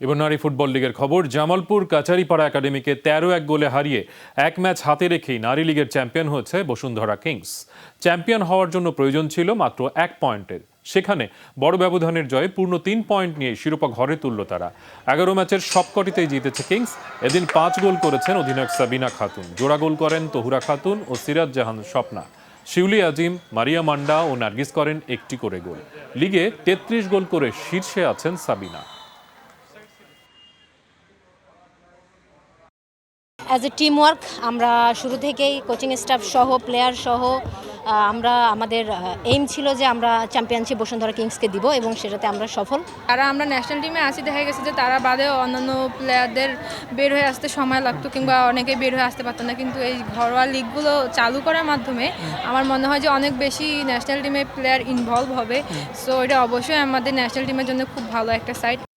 এবার নারী ফুটবল লিগের খবর, জামালপুর কাচারিপাড়া একাডেমিকে তেরো এক গোলে হারিয়ে এক ম্যাচ হাতে রেখেই নারী লিগের চ্যাম্পিয়ন হয়েছে বসুন্ধরা কিংস। চ্যাম্পিয়ন হওয়ার জন্য প্রয়োজন ছিল মাত্র এক পয়েন্টের। সেখানে বড় ব্যবধানের জয়ে পূর্ণ তিন পয়েন্ট নিয়ে শিরোপা ঘরে তুলল তারা। এগারো ম্যাচের সবকটিতেই জিতেছে কিংস। এদিন পাঁচ গোল করেছেন অধিনায়ক সাবিনা খাতুন। জোড়া গোল করেন তহুরা খাতুন ও সিরাজ জাহান স্বপ্না। শিউলি আজিম, মারিয়া মান্ডা ও নার্গিস করেন একটি করে গোল। লিগে তেত্রিশ গোল করে শীর্ষে আছেন Sabina. As a team work আমরা শুরু থেকেই কোচিং স্টাফ সহ প্লেয়ার সহ আমরা আমাদের এইম ছিল যে আমরা চ্যাম্পিয়নশিপ বসুন্ধরা কিংসকে দিব এবং সেটাতে আমরা সফল। তারা আমরা ন্যাশনাল টিমে আসি দেখা গেছে যে তারা বাদেও অন্যান্য প্লেয়ারদের বের হয়ে আসতে সময় লাগতো কিংবা অনেকে বের হয়ে আসতে পারতো না। কিন্তু এই ঘরোয়া লিগগুলো চালু করার মাধ্যমে আমার মনে হয় যে অনেক বেশি ন্যাশনাল টিমে প্লেয়ার ইনভলভ হবে। সো এটা অবশ্যই আমাদের ন্যাশনাল টিমের জন্য খুব ভালো একটা সাইট